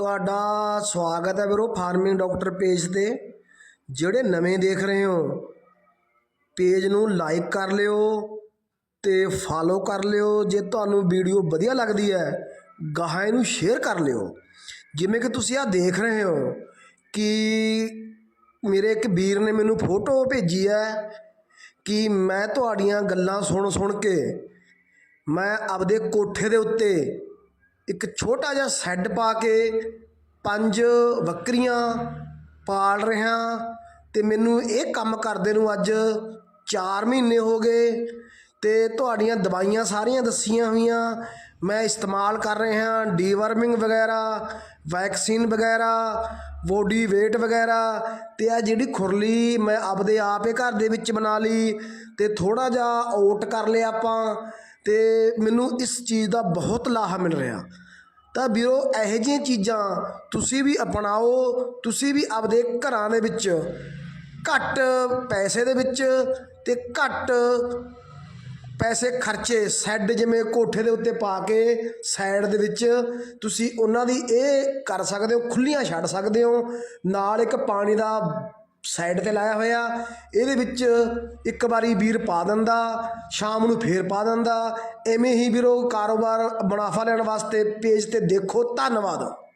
ਤੁਹਾਡਾ ਸਵਾਗਤ ਹੈ ਵੀਰੋ ਫਾਰਮਿੰਗ ਡਾਕਟਰ ਪੇਜ ਤੇ। ਜਿਹੜੇ ਨਵੇਂ ਦੇਖ ਰਹੇ ਹੋ, ਪੇਜ ਨੂੰ ਲਾਈਕ ਕਰ ਲਿਓ ਤੇ ਫਾਲੋ ਕਰ ਲਿਓ। ਜੇ ਤੁਹਾਨੂੰ ਵੀਡੀਓ ਵਧੀਆ ਲੱਗਦੀ ਹੈ, ਗਾਹਾਂ ਇਹਨੂੰ ਸ਼ੇਅਰ ਕਰ ਲਿਓ। ਜਿਵੇਂ ਕਿ ਤੁਸੀਂ ਆ ਦੇਖ ਰਹੇ ਹੋ ਕਿ ਮੇਰੇ ਇੱਕ ਵੀਰ ਨੇ ਮੈਨੂੰ ਫੋਟੋ ਭੇਜੀ ਹੈ ਕਿ ਮੈਂ ਤੁਹਾਡੀਆਂ ਗੱਲਾਂ ਸੁਣ ਸੁਣ ਕੇ ਮੈਂ ਆਪਦੇ ਕੋਠੇ ਦੇ ਉੱਤੇ ਇੱਕ ਛੋਟਾ ਜਿਹਾ ਸੈੱਡ ਪਾ ਕੇ ਪੰਜ ਬੱਕਰੀਆਂ ਪਾਲ ਰਿਹਾ ਤੇ ਮੈਨੂੰ ਇਹ ਕੰਮ ਕਰਦੇ ਨੂੰ ਅੱਜ 4 ਮਹੀਨੇ ਹੋ ਗਏ ਤੇ ਤੁਹਾਡੀਆਂ ਦਵਾਈਆਂ ਸਾਰੀਆਂ ਦੱਸੀਆਂ ਹੋਈਆਂ। ਮੈਂ ਇਸਤੇਮਾਲ ਕਰ ਰਿਹਾ, ਡੀਵਰਮਿੰਗ ਵਗੈਰਾ, ਵੈਕਸੀਨ ਵਗੈਰਾ, ਬੋਡੀ weight ਵਗੈਰਾ ਤੇ ਆ ਜਿਹੜੀ ਖੁਰਲੀ ਮੈਂ ਆਪਦੇ ਆਪ ਹੀ ਘਰ ਦੇ ਵਿੱਚ ਬਣਾ ਲਈ ਤੇ ਥੋੜਾ ਜਿਹਾ ਓਟ ਕਰ ਲਿਆ ਆਪਾਂ। ਤੇ ਮੈਨੂੰ ਇਸ ਚੀਜ਼ ਦਾ ਬਹੁਤ ਲਾਹਾ ਮਿਲ ਰਿਹਾ। ਤਾਂ ਵੀਰੋ, ਇਹੋ ਜਿਹੀਆਂ ਚੀਜ਼ਾਂ ਤੁਸੀਂ ਵੀ ਅਪਣਾਓ, ਤੁਸੀਂ ਵੀ ਆਪਦੇ ਘਰਾਂ ਦੇ ਵਿੱਚ ਘੱਟ ਪੈਸੇ ਦੇ ਵਿੱਚ ਤੇ ਘੱਟ ਪੈਸੇ ਖਰਚੇ ਸੈੱਡ ਜਿਵੇਂ ਕੋਠੇ ਦੇ ਉੱਤੇ ਪਾ ਕੇ ਸਾਈਡ ਦੇ ਵਿੱਚ ਤੁਸੀਂ ਉਹਨਾਂ ਦੀ ਇਹ ਕਰ ਸਕਦੇ ਹੋ ਖੁੱਲੀਆਂ ਛੱਡ ਸਕਦੇ ਹੋ। ਨਾਲ ਇੱਕ ਪਾਣੀ ਦਾ ਸਾਈਡ ਤੇ ਲਾਇਆ ਹੋਇਆ। ਇਹਦੇ ਵਿੱਚ ਇੱਕ ਵਾਰੀ ਵੀਰ ਪਾ ਦਿੰਦਾ, ਸ਼ਾਮ ਨੂੰ ਫੇਰ ਪਾ ਦਿੰਦਾ। ਐਵੇਂ ਹੀ ਵੀਰੋ ਕਾਰੋਬਾਰ ਮੁਨਾਫਾ ਲੈਣ ਵਾਸਤੇ ਪੇਜ ਤੇ ਦੇਖੋ। ਧੰਨਵਾਦ।